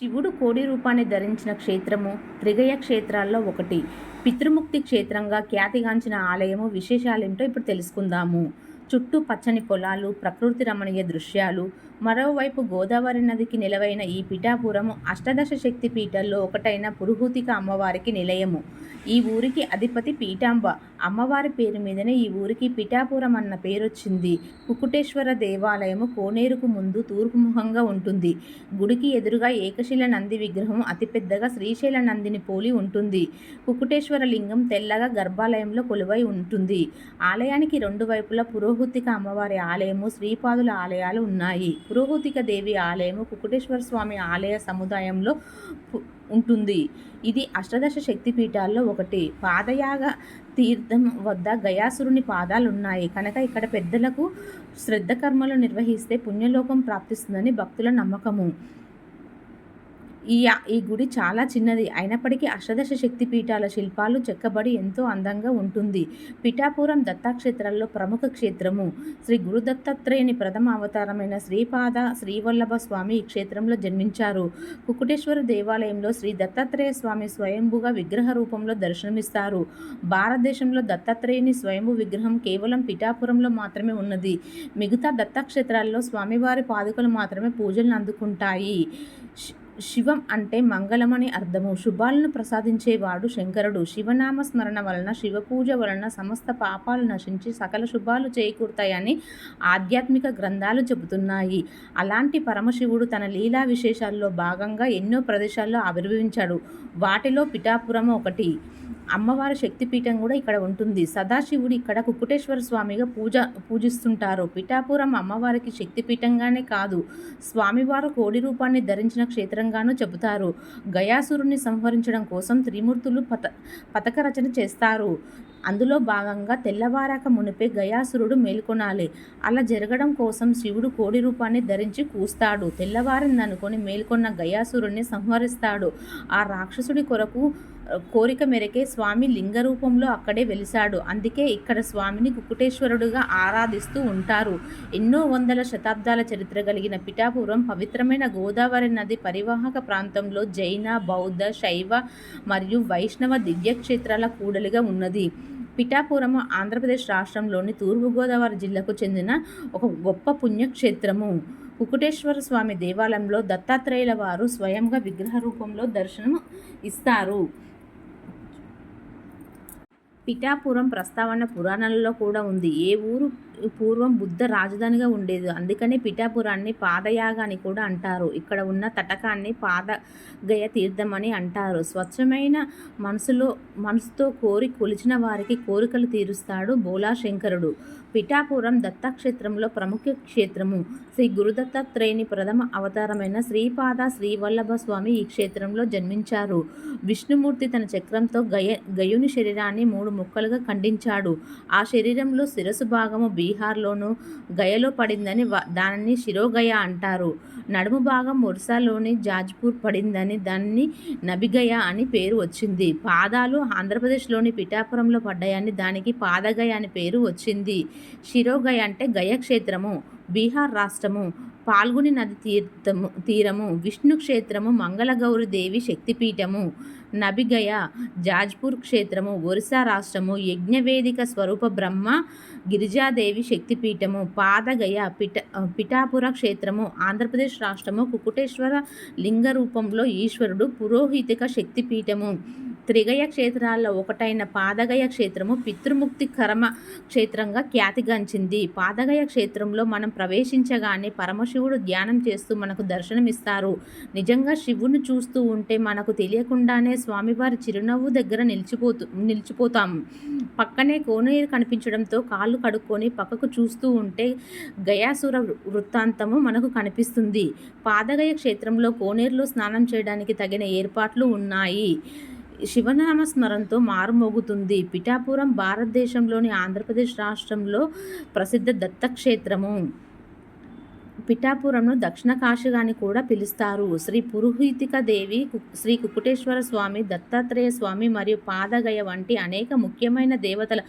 శివుడు కోడి రూపాన్ని ధరించిన క్షేత్రము త్రిగయ క్షేత్రాల్లో ఒకటి. పితృముక్తి క్షేత్రంగా ఖ్యాతిగాంచిన ఆలయము విశేషాలేమిటో ఇప్పుడు తెలుసుకుందాము. చుట్టూ పచ్చని పొలాలు ప్రకృతి రమణీయ దృశ్యాలు మరోవైపు గోదావరి నదికి నిలవైన ఈ పిఠాపురము అష్టదశ శక్తి పీఠాల్లో ఒకటైన పురుహూతిక అమ్మవారికి నిలయము. ఈ ఊరికి అధిపతి పీఠాంబ. అమ్మవారి పేరు మీదనే ఈ ఊరికి పిఠాపురం అన్న పేరొచ్చింది. కుకుటేశ్వర దేవాలయము కోనేరుకు ముందు తూర్పుముఖంగా ఉంటుంది. గుడికి ఎదురుగా ఏకశిల నంది విగ్రహం అతిపెద్దగా శ్రీశైల నందిని పోలి ఉంటుంది. కుకుటేశ్వర లింగం తెల్లగా గర్భాలయంలో కొలువై ఉంటుంది. ఆలయానికి రెండు వైపులా పురోహూతిక అమ్మవారి ఆలయము శ్రీపాదుల ఆలయాలు ఉన్నాయి. పురోహూతిక దేవి ఆలయము కుకుటేశ్వర స్వామి ఆలయ సముదాయంలో ఉంటుంది. ఇది అష్టదశ శక్తిపీఠాల్లో ఒకటి. పాదయాగ తీర్థం వద్ద గయాసురుని పాదాలు ఉన్నాయి కనుక ఇక్కడ పెద్దలకు శ్రద్ధ కర్మలు నిర్వహిస్తే పుణ్యలోకం ప్రాప్తిస్తుందని భక్తుల నమ్మకము. ఈ ఈ గుడి చాలా చిన్నది. అయినప్పటికీ అష్టదశ శక్తి పీఠాల శిల్పాలు చెక్కబడి ఎంతో అందంగా ఉంటుంది. పిఠాపురం దత్తాక్షేత్రాల్లో ప్రముఖ క్షేత్రము. శ్రీ గురు దత్తాత్రేయుని ప్రథమ అవతారమైన శ్రీపాద శ్రీవల్లభ స్వామి ఈ క్షేత్రంలో జన్మించారు. కుకుటేశ్వర దేవాలయంలో శ్రీ దత్తాత్రేయ స్వామి స్వయంభుగా విగ్రహ రూపంలో దర్శనమిస్తారు. భారతదేశంలో దత్తాత్రేయుని స్వయంభు విగ్రహం కేవలం పిఠాపురంలో మాత్రమే ఉన్నది. మిగతా దత్తాక్షేత్రాల్లో స్వామివారి పాదుకలు మాత్రమే పూజలను అందుకుంటాయి. శివం అంటే మంగళం అని అర్థము. శుభాలను ప్రసాదించేవాడు శంకరుడు. శివనామ స్మరణ వలన శివపూజ వలన సమస్త పాపాలు నశించి సకల శుభాలు చేకూరుతాయని ఆధ్యాత్మిక గ్రంథాలు చెబుతున్నాయి. అలాంటి పరమశివుడు తన లీలా విశేషాల్లో భాగంగా ఎన్నో ప్రదేశాల్లో ఆవిర్భవించాడు. వాటిలో పిఠాపురం ఒకటి. అమ్మవారి శక్తిపీఠం కూడా ఇక్కడ ఉంటుంది. సదాశివుడు ఇక్కడ కుక్కుటేశ్వర స్వామిగా పూజ పూజిస్తుంటారు. పిఠాపురం అమ్మవారికి శక్తిపీఠంగానే కాదు. స్వామివారు కోడి రూపాన్ని ధరించిన క్షేత్రంగాను చెబుతారు. గయాసురుని సంహరించడం కోసం త్రిమూర్తులు పత పథక రచన చేస్తారు. అందులో భాగంగా తెల్లవారాక మునిపే గయాసురుడు మేల్కొనాలి. అలా జరగడం కోసం శివుడు కోడి రూపాన్ని ధరించి కూస్తాడు. తెల్లవారిందనుకొని మేల్కొన్న గయాసురుణ్ణి సంహరిస్తాడు. ఆ రాక్షసుడి కొరకు కోరిక మేరకే స్వామి లింగ రూపంలో అక్కడే వెలిశాడు. అందుకే ఇక్కడ స్వామిని కుకుటేశ్వరుడుగా ఆరాధిస్తూ ఉంటారు. ఎన్నో వందల శతాబ్దాల చరిత్ర కలిగిన పిఠాపురం పవిత్రమైన గోదావరి నది పరివాహక ప్రాంతంలో జైన బౌద్ధ శైవ మరియు వైష్ణవ దివ్యక్షేత్రాల కూడలిగా ఉన్నది. పిఠాపురం ఆంధ్రప్రదేశ్ రాష్ట్రంలోని తూర్పుగోదావరి జిల్లాకు చెందిన ఒక గొప్ప పుణ్యక్షేత్రము. కుకుటేశ్వర స్వామి దేవాలయంలో దత్తాత్రేయుల వారు స్వయంగా విగ్రహ రూపంలో దర్శనం ఇస్తారు. పిఠాపురం ప్రస్తావన పురాణాలలో కూడా ఉంది. ఏ ఊరు పూర్వం బుద్ధ రాజధానిగా ఉండేది. అందుకనే పిఠాపురాన్ని పాదయాగ అని కూడా అంటారు. ఇక్కడ ఉన్న తటకాన్ని పాదగయ తీర్థం అని అంటారు. స్వచ్ఛమైన మనసులో మనసుతో కోరి కొలిచిన వారికి కోరికలు తీరుస్తాడు బోలాశంకరుడు. పిఠాపురం దత్తాక్షేత్రంలో ప్రముఖ క్షేత్రము. శ్రీ గురుదత్తాత్రేయుని ప్రథమ అవతారమైన శ్రీపాద శ్రీవల్లభ స్వామి ఈ క్షేత్రంలో జన్మించారు. విష్ణుమూర్తి తన చక్రంతో గయ గయుని శరీరాన్ని మూడు ముక్కలుగా ఖండించాడు. ఆ శరీరంలో శిరసు భాగము బీహార్లోను గయలో పడిందని దానిని శిరోగయ అంటారు. నడుము భాగం ఒరిస్సాలోని జాజ్పూర్ పడిందని దాన్ని నబిగయ అని పేరు వచ్చింది. పాదాలు ఆంధ్రప్రదేశ్లోని పిఠాపురంలో పడ్డాయని దానికి పాదగయ అని పేరు వచ్చింది. శిరోగయ అంటే గయ క్షేత్రము బీహార్ రాష్ట్రము పాల్గొని నది తీర్థము తీరము విష్ణు క్షేత్రము మంగళగౌరి దేవి శక్తిపీఠము. నబిగయ జాజ్పూర్ క్షేత్రము ఒరిస్సా రాష్ట్రము యజ్ఞవేదిక స్వరూప బ్రహ్మ గిరిజాదేవి శక్తిపీఠము పాదగయ పిట పిఠాపుర క్షేత్రము ఆంధ్రప్రదేశ్ రాష్ట్రము కుకుటేశ్వర లింగ రూపంలో ఈశ్వరుడు పురోహితిక శక్తిపీఠము. త్రిగయ క్షేత్రాల్లో ఒకటైన పాదగయ క్షేత్రము పితృముక్తి కర్మ క్షేత్రంగా ఖ్యాతిగాంచింది పాదగయ క్షేత్రంలో మనం ప్రవేశించగానే పరమశివుడు ధ్యానం చేస్తూ మనకు దర్శనమిస్తారు. నిజంగా శివుని చూస్తూ ఉంటే మనకు తెలియకుండానే స్వామివారి చిరునవ్వు దగ్గర నిలిచిపోతూ నిలిచిపోతాము. పక్కనే కోనేరు కనిపించడంతో కాళ్ళు కడుక్కొని పక్కకు చూస్తూ ఉంటే గయాసుర వృత్తాంతము మనకు కనిపిస్తుంది. పాదగయ క్షేత్రంలో కోనేరులో స్నానం చేయడానికి తగిన ఏర్పాట్లు ఉన్నాయి. శివనామ స్మరణతో మారుమోగుతుంది. పిఠాపురం భారతదేశంలోని ఆంధ్రప్రదేశ్ రాష్ట్రంలో ప్రసిద్ధ దత్తక్షేత్రము. పిఠాపురంను దక్షిణ కాశీగా అని కూడా పిలుస్తారు. శ్రీ పురోహితిక దేవి కు- శ్రీ కుకుటేశ్వర స్వామి దత్తాత్రేయ స్వామి మరియు పాదగయ వంటి అనేక ముఖ్యమైన దేవతల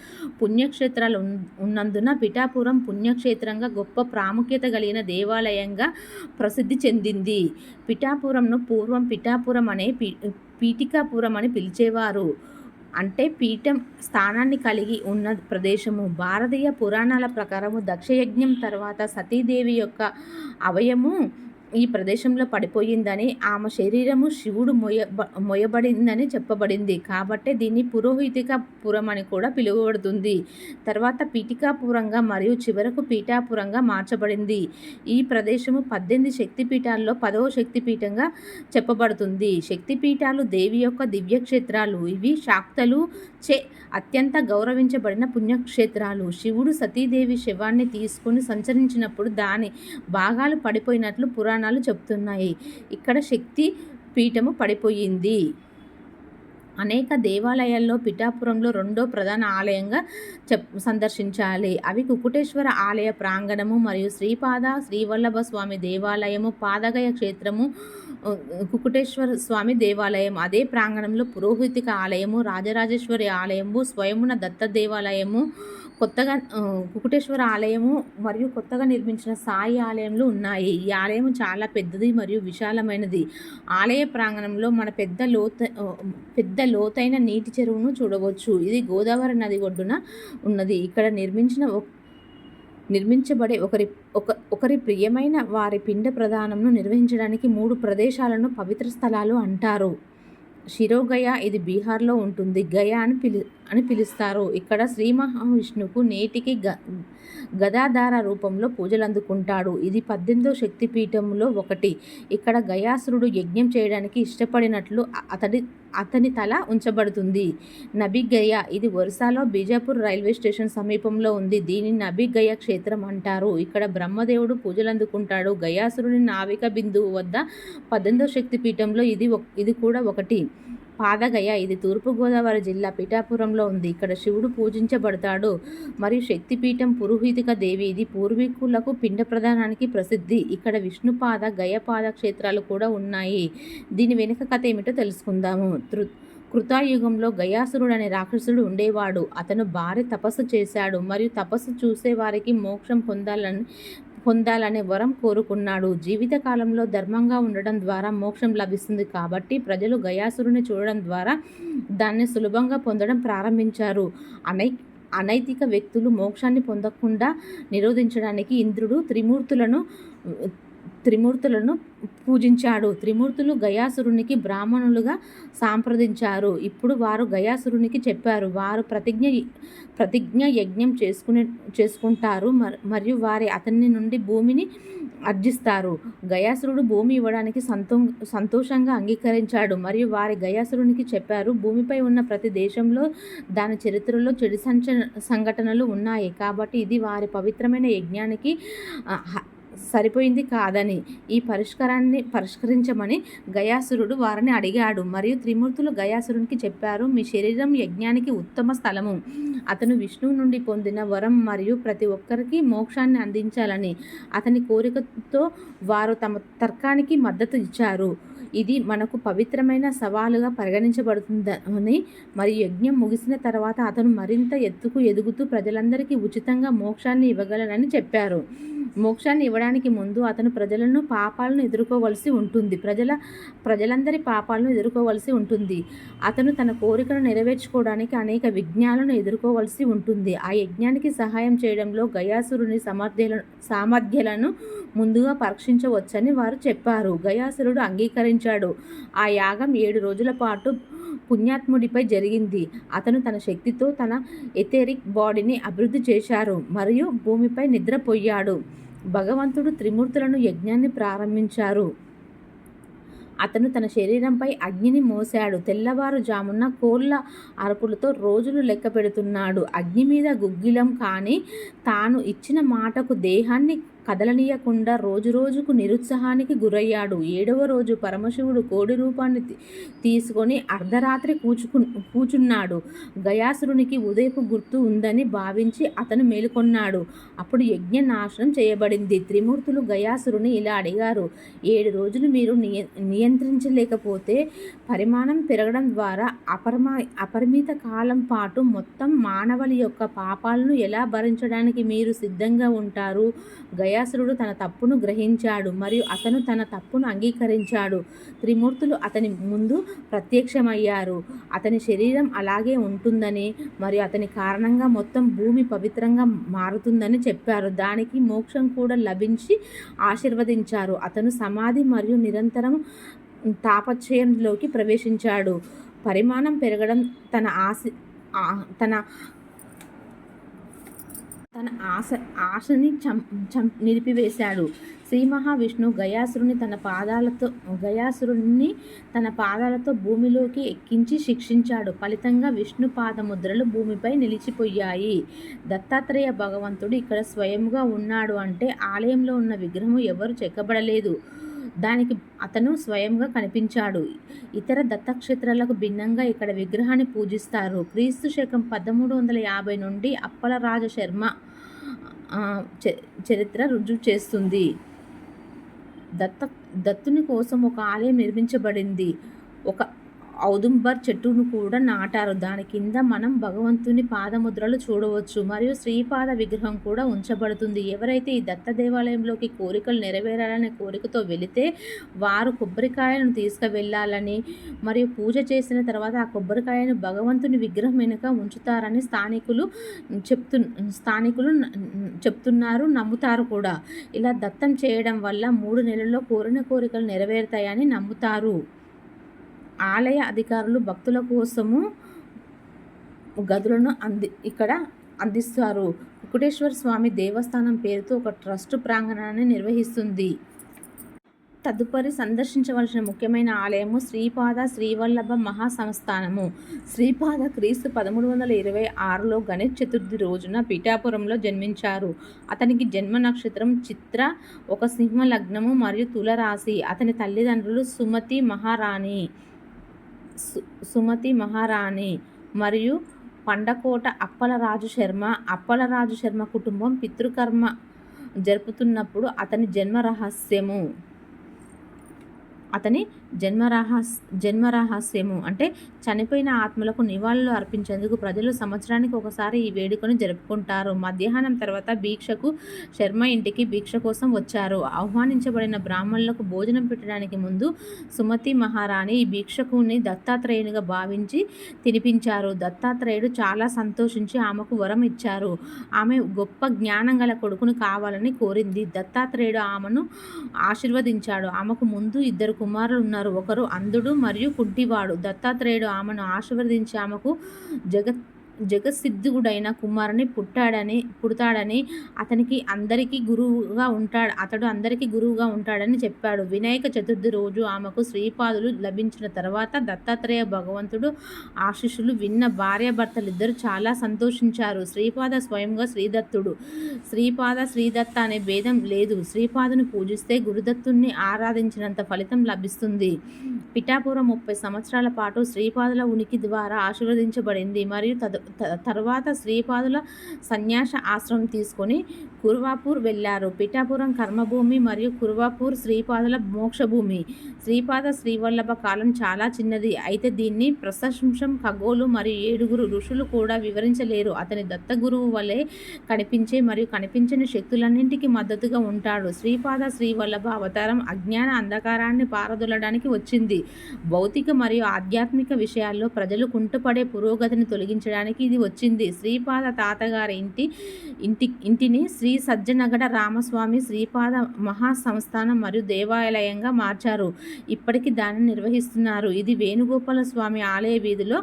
పుణ్యక్షేత్రాలు ఉన్నందున పిఠాపురం పుణ్యక్షేత్రంగా గొప్ప ప్రాముఖ్యత కలిగిన దేవాలయంగా ప్రసిద్ధి చెందింది. పిఠాపురంను పూర్వం పిఠాపురం అనే పీ పీఠికాపురం అని పిలిచేవారు. అంటే పీఠం స్థానాన్ని కలిగి ఉన్న ప్రదేశము. భారతీయ పురాణాల ప్రకారము దక్షయజ్ఞం తర్వాత సతీదేవి యొక్క అవయము ఈ ప్రదేశంలో పడిపోయిందని ఆమె శరీరము శివుడు మొయ మొయబడిందని చెప్పబడింది. కాబట్టే దీన్ని పురోహితిక పురం అని కూడా పిలువబడుతుంది. తర్వాత పీఠికాపురంగా మరియు చివరకు పీఠాపురంగా మార్చబడింది. ఈ ప్రదేశము పద్దెనిమిది శక్తిపీఠాల్లో పదవ శక్తిపీఠంగా చెప్పబడుతుంది. శక్తిపీఠాలు దేవి యొక్క దివ్యక్షేత్రాలు. ఇవి శాక్తలు చే అత్యంత గౌరవించబడిన పుణ్యక్షేత్రాలు. శివుడు సతీదేవి శవాన్ని తీసుకుని సంచరించినప్పుడు దాని భాగాలు పడిపోయినట్లు పురాణాలు చెప్తున్నాయి. ఇక్కడ శక్తి పీఠము పడిపోయింది. అనేక దేవాలయాల్లో పిఠాపురంలో రెండో ప్రధాన ఆలయంగా చెప్ సందర్శించాలి. అవి కుకుటేశ్వర ఆలయ ప్రాంగణము మరియు శ్రీపాద శ్రీవల్లభ స్వామి దేవాలయము పాదగయ క్షేత్రము కుకుటేశ్వర స్వామి దేవాలయం అదే ప్రాంగణంలో పురోహితిక ఆలయము రాజరాజేశ్వరి ఆలయము స్వయమున దత్త దేవాలయము కొత్తగా కుకుటేశ్వర ఆలయము మరియు కొత్తగా నిర్మించిన సాయి ఆలయంలు ఉన్నాయి. ఈ ఆలయం చాలా పెద్దది మరియు విశాలమైనది. ఆలయ ప్రాంగణంలో మన పెద్ద లోత పెద్ద లోతైన నీటి చెరువును చూడవచ్చు. ఇది గోదావరి నది ఒడ్డున ఉన్నది. ఇక్కడ నిర్మించిన నిర్మించబడే ఒకరి ఒక ఒకరి ప్రియమైన వారి పిండ ప్రదానంను నిర్వహించడానికి మూడు ప్రదేశాలను పవిత్ర స్థలాలు అంటారు. శిరోగయ ఇది బీహార్లో ఉంటుంది. గయా అని పిలు అని పిలుస్తారు. ఇక్కడ శ్రీ మహావిష్ణువుకు నేటికి గ గదాధార రూపంలో పూజలు అందుకుంటాడు ఇది పద్దెనిమిదో శక్తిపీఠంలో ఒకటి. ఇక్కడ గయాసురుడు యజ్ఞం చేయడానికి ఇష్టపడినట్లు అతడి అతని తల ఉంచబడుతుంది. నబిగయ ఇది ఒరిస్సాలో బీజాపూర్ రైల్వే స్టేషన్ సమీపంలో ఉంది. దీనిని నబిగయ క్షేత్రం అంటారు. ఇక్కడ బ్రహ్మదేవుడు పూజలు అందుకుంటాడు గయాసురుని నావిక బిందువు వద్ద పద్దెనిమిదో శక్తిపీఠంలో ఇది ఒక- ఇది కూడా ఒకటి. పాదగయ. ఇది తూర్పుగోదావరి జిల్లా పిఠాపురంలో ఉంది. ఇక్కడ శివుడు పూజించబడతాడు. మరియు శక్తిపీఠం పురోహితిక దేవి. ఇది పూర్వీకులకు పిండ ప్రధానానికి ప్రసిద్ధి. ఇక్కడ విష్ణుపాద గయపాద క్షేత్రాలు కూడా ఉన్నాయి. దీని వెనుక కథ ఏమిటో తెలుసుకుందాము. తృ కృతాయుగంలో గయాసురుడు అనే రాక్షసుడు ఉండేవాడు. అతను భారీ తపస్సు చేశాడు. మరియు తపస్సు చూసేవారికి మోక్షం పొందాలని పొందాలనే వరం కోరుకున్నాడు. జీవితకాలంలో ధర్మంగా ఉండడం ద్వారా మోక్షం లభిస్తుంది కాబట్టి ప్రజలు గయాసురుని చూడడం ద్వారా దాన్ని సులభంగా పొందడం ప్రారంభించారు. అనై అనైతిక వ్యక్తులు మోక్షాన్ని పొందకుండా నిరోధించడానికి ఇంద్రుడు త్రిమూర్తులను త్రిమూర్తులను పూజించాడు. త్రిమూర్తులు గయాసురునికి బ్రాహ్మణులుగా సాంప్రదించారు. ఇప్పుడు వారు గయాసురునికి చెప్పారు. వారు ప్రతిజ్ఞ ప్రతిజ్ఞ యజ్ఞం చేసుకునే చేసుకుంటారు. మరియు వారి అతని నుండి భూమిని అర్జిస్తారు గయాసురుడు భూమి ఇవ్వడానికి సంతో సంతోషంగా అంగీకరించాడు. మరియు వారి గయాసురునికి చెప్పారు భూమిపై ఉన్న ప్రతి దేశంలో దాని చరిత్రలో చెడు సంచ సంఘటనలు ఉన్నాయి. కాబట్టి ఇది వారి పవిత్రమైన యజ్ఞానికి సరిపోయింది కాదని ఈ పరిష్కారాన్ని పరిష్కరించమని గయాసురుడు వారిని అడిగాడు. మరియు త్రిమూర్తులు గయాసురునికి చెప్పారు మీ శరీరం యజ్ఞానికి ఉత్తమ స్థలము. అతను విష్ణువు నుండి పొందిన వరం మరియు ప్రతి ఒక్కరికి మోక్షాన్ని అందించాలని అతని కోరికతో వారు తమ తర్కానికి మద్దతు ఇచ్చారు. ఇది మనకు పవిత్రమైన సవాలుగా పరిగణించబడుతుందని మరియు యజ్ఞం ముగిసిన తర్వాత అతను మరింత ఎత్తుకు ఎదుగుతూ ప్రజలందరికీ ఉచితంగా మోక్షాన్ని ఇవ్వగలనని చెప్పారు. మోక్షాన్ని ఇవ్వడానికి ముందు అతను ప్రజలను పాపాలను ఎదుర్కోవలసి ఉంటుంది. ప్రజల ప్రజలందరి పాపాలను ఎదుర్కోవలసి ఉంటుంది. అతను తన కోరికను నెరవేర్చుకోవడానికి అనేక విఘ్నాలను ఎదుర్కోవలసి ఉంటుంది. ఆ యజ్ఞానికి సహాయం చేయడంలో గయాసురుని సమర్థ్యల సామర్థ్యాలను ముందుగా పరీక్షించవచ్చని వారు చెప్పారు. గయాసురుడు అంగీకరించాడు. ఆ యాగం ఏడు రోజుల పాటు పుణ్యాత్ముడిపై జరిగింది. అతను తన శక్తితో తన ఎథెరిక్ బాడీని అభివృద్ధి చేశారు మరియు భూమిపై నిద్రపోయాడు. భగవంతుడు త్రిమూర్తులను యజ్ఞాన్ని ప్రారంభించారు. అతను తన శరీరంపై అగ్నిని మోశాడు. తెల్లవారుజామున కోళ్ళ అరుపులతో రోజులు లెక్క పెడుతున్నాడు. అగ్ని మీద గుగ్గిలం కానీ తాను ఇచ్చిన మాటకు దేహాన్ని కదలనీయకుండా రోజురోజుకు నిరుత్సాహానికి గురయ్యాడు. ఏడవ రోజు పరమశివుడు కోడి రూపాన్ని తీ- తీసుకొని అర్ధరాత్రి కూచుకు కూచున్నాడు. గయాసురునికి ఉదయపు గుర్తు ఉందని భావించి అతను మేలుకొన్నాడు. అప్పుడు యజ్ఞ నాశనం చేయబడింది. త్రిమూర్తులు గయాసురుని ఇలా అడిగారు. ఏడు రోజులు మీరు నియ నియంత్రించలేకపోతే పరిమాణం పెరగడం ద్వారా అపరమా అపరిమిత కాలం పాటు మొత్తం మానవుల యొక్క పాపాలను ఎలా భరించడానికి మీరు సిద్ధంగా ఉంటారు? గయాసురుడు తన తప్పును గ్రహించాడు మరియు అతను తన తప్పును అంగీకరించాడు. త్రిమూర్తులు అతని ముందు ప్రత్యక్షమయ్యారు. అతని శరీరం అలాగే ఉంటుందని మరియు అతని కారణంగా మొత్తం భూమి పవిత్రంగా మారుతుందని చెప్పారు. దానికి మోక్షం కూడా లభించి ఆశీర్వదించారు. అతను సమాధి మరియు నిరంతరం తాపత్రయంలోకి ప్రవేశించాడు. పరిమాణం పెరగడం తన ఆశ తన తన ఆశ ఆశని చం చం నిలిపివేశాడు. శ్రీ మహావిష్ణు గయాసురుని తన పాదాలతో గయాసురుణ్ణి తన పాదాలతో భూమిలోకి ఎక్కించి శిక్షించాడు. ఫలితంగా విష్ణు పాదముద్రలు భూమిపై నిలిచిపోయాయి. దత్తాత్రేయ భగవంతుడు ఇక్కడ స్వయంగా ఉన్నాడు అంటే ఆలయంలో ఉన్న విగ్రహం ఎవరు చెక్కబడలేదు. దానికి అతను స్వయంగా కనిపించాడు. ఇతర దత్తక్షేత్రాలకు భిన్నంగా ఇక్కడ విగ్రహాన్ని పూజిస్తారు. క్రీస్తు శకం పదమూడు వందల యాభై నుండి అప్పలరాజ శర్మ చరిత్ర రుజువు చేస్తుంది. దత్త దత్తుని కోసం ఒక ఆలయం నిర్మించబడింది. ఒక ఔదుంబర్ చెట్టును కూడా నాటారు. దాని కింద మనం భగవంతుని పాదముద్రలు చూడవచ్చు మరియు శ్రీపాద విగ్రహం కూడా ఉంచబడుతుంది. ఎవరైతే ఈ దత్త దేవాలయంలోకి కోరికలు నెరవేరాలనే కోరికతో వెళితే వారు కొబ్బరికాయలను తీసుకువెళ్ళాలని మరియు పూజ చేసిన తర్వాత ఆ కొబ్బరికాయను భగవంతుని విగ్రహం వెనుక ఉంచుతారని స్థానికులు చెప్తు స్థానికులు చెప్తున్నారు నమ్ముతారు కూడా. ఇలా దత్తం చేయడం వల్ల మూడు నెలల్లో కోరిన కోరికలు నెరవేరుతాయని నమ్ముతారు. ఆలయ అధికారులు భక్తుల కోసము గదులను అంది ఇక్కడ అందిస్తారు. కుకుటేశ్వర స్వామి దేవస్థానం పేరుతో ఒక ట్రస్ట్ ప్రాంగణాన్ని నిర్వహిస్తుంది. తదుపరి సందర్శించవలసిన ముఖ్యమైన ఆలయము శ్రీపాద శ్రీవల్లభ మహాసంస్థానము. శ్రీపాద క్రీస్తు పదమూడు వందల ఇరవై ఆరులో గణేష్ చతుర్థి రోజున పిఠాపురంలో జన్మించారు. అతనికి జన్మ నక్షత్రం చిత్ర ఒక సింహ లగ్నము మరియు తులరాశి అతని తల్లిదండ్రులు సుమతి మహారాణి సుమతి మహారాణి మరియు పండకోట అప్పలరాజు శర్మ. అప్పలరాజు శర్మ కుటుంబం పితృకర్మ జరుపుతున్నప్పుడు అతని జన్మ రహస్యము అతని జన్మరహస్ జన్మరహస్యము అంటే చనిపోయిన ఆత్మలకు నివాళులు అర్పించేందుకు ప్రజలు సంవత్సరానికి ఒకసారి ఈ వేడుకను జరుపుకుంటారు. మధ్యాహ్నం తర్వాత భిక్షకు శర్మ ఇంటికి భిక్ష కోసం వచ్చారు. ఆహ్వానించబడిన బ్రాహ్మణులకు భోజనం పెట్టడానికి ముందు సుమతి మహారాణి ఈ భిక్షకుని దత్తాత్రేయునిగా భావించి తినిపించారు. దత్తాత్రేయుడు చాలా సంతోషించి ఆమెకు వరం ఇచ్చారు. ఆమె గొప్ప జ్ఞానం గల కొడుకును కావాలని కోరింది. దత్తాత్రేయుడు ఆమెను ఆశీర్వదించాడు. ఆమెకు ముందు ఇద్దరు కుమారులు ఉన్నారు. ఒకరు అంధుడు మరియు కుంటివాడు. దత్తాత్రేయుడు ఆమెను ఆశీర్వదించి ఆమెకు జగత్ జగత్సిద్ధుడైన కుమారుని పుట్టాడని పుడతాడని అతనికి అందరికీ గురువుగా ఉంటాడు అతడు అందరికీ గురువుగా ఉంటాడని చెప్పాడు. వినాయక చతుర్థి రోజు ఆమెకు శ్రీపాదులు లభించిన తర్వాత దత్తాత్రేయ భగవంతుడు ఆశీస్సులు విన్న భార్యాభర్తలిద్దరూ చాలా సంతోషించారు. శ్రీపాద స్వయంగా శ్రీదత్తుడు. శ్రీపాద శ్రీదత్త అనే భేదం లేదు. శ్రీపాదుని పూజిస్తే గురుదత్తుణ్ణి ఆరాధించినంత ఫలితం లభిస్తుంది. పిఠాపురం ముప్పై సంవత్సరాల పాటు శ్రీపాదుల ఉనికి ద్వారా ఆశీర్వదించబడింది మరియు తదు తర్వాత శ్రీపాదుల సన్యాస ఆశ్రమం తీసుకొని కుర్వాపూర్ వెళ్ళారు. పిఠాపురం కర్మభూమి మరియు కుర్వాపూర్ శ్రీపాదుల మోక్షభూమి. శ్రీపాద శ్రీవల్లభ కాలం చాలా చిన్నది. అయితే దీన్ని ప్రశంసం ఖగోలు మరియు ఏడుగురు ఋషులు కూడా వివరించలేరు. అతని దత్తగురువు వలె కనిపించే మరియు కనిపించని శక్తులన్నింటికీ మద్దతుగా ఉంటాడు. శ్రీపాద శ్రీవల్లభ అవతారం అజ్ఞాన అంధకారాన్ని పారదొలడానికి వచ్చింది. భౌతిక మరియు ఆధ్యాత్మిక విషయాల్లో ప్రజలు కుంటుపడే పురోగతిని తొలగించడానికి ఇది వచ్చింది. శ్రీపాద తాతగారి ఇంటి ఇంటి ఇంటిని శ్రీ సజ్జనగడ రామస్వామి శ్రీపాద మహాసంస్థానం మరియు దేవాలయంగా మార్చారు. ఇప్పటికీ దాన్ని నిర్వహిస్తున్నారు. ఇది వేణుగోపాల స్వామి ఆలయ వీధిలో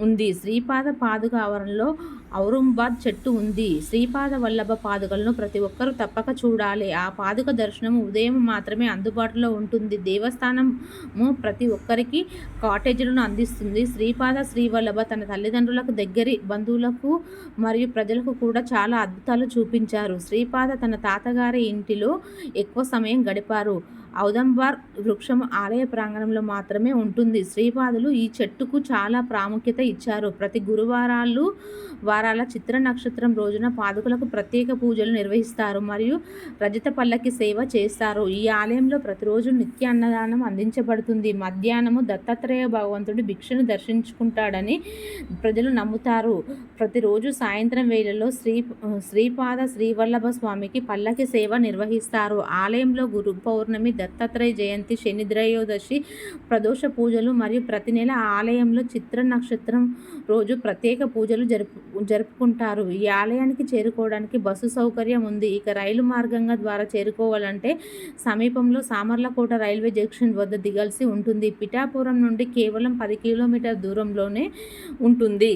ఉంది. శ్రీపాద పాదుక ఆవరణలో ఔరంగాబాద్ చెట్టు ఉంది. శ్రీపాద వల్లభ పాదుకలను ప్రతి ఒక్కరూ తప్పక చూడాలి. ఆ పాదుక దర్శనం ఉదయం మాత్రమే అందుబాటులో ఉంటుంది. దేవస్థానము ప్రతి ఒక్కరికి కాటేజీలను అందిస్తుంది. శ్రీపాద శ్రీవల్లభ తన తల్లిదండ్రులకు దగ్గరి బంధువులకు మరియు ప్రజలకు కూడా చాలా అద్భుతాలు చూపించారు. శ్రీపాద తన తాతగారి ఇంటిలో ఎక్కువ సమయం గడిపారు. ఔదంబార్ వృక్షం ఆలయ ప్రాంగణంలో మాత్రమే ఉంటుంది. శ్రీపాదులు ఈ చెట్టుకు చాలా ప్రాముఖ్యత ఇచ్చారు. ప్రతి గురువారాలు వారాల చిత్ర నక్షత్రం రోజున పాదుకులకు ప్రత్యేక పూజలు నిర్వహిస్తారు మరియు రజత పల్లకి సేవ చేస్తారు. ఈ ఆలయంలో ప్రతిరోజు నిత్య అన్నదానం అందించబడుతుంది. మధ్యాహ్నము దత్తాత్రేయ భగవంతుడు భిక్షను దర్శించుకుంటాడని ప్రజలు నమ్ముతారు. ప్రతిరోజు సాయంత్రం వేళలో శ్రీ శ్రీపాద శ్రీవల్లభ స్వామికి పల్లకి సేవ నిర్వహిస్తారు. ఆలయంలో గురు పౌర్ణమి దత్తాత్రేయ జయంతి శనిద్రయోదశి ప్రదోష పూజలు మరియు ప్రతి నెల ఆలయంలో చిత్ర నక్షత్రం రోజు ప్రత్యేక పూజలు జరుపు జరుపుకుంటారు. ఈ ఆలయానికి చేరుకోవడానికి బస్సు సౌకర్యం ఉంది. ఇక రైలు మార్గంగా ద్వారా చేరుకోవాలంటే సమీపంలో సామర్లకోట రైల్వే జంక్షన్ వద్ద దిగాల్సి ఉంటుంది. పిఠాపురం నుండి కేవలం పది కిలోమీటర్ దూరంలోనే ఉంటుంది.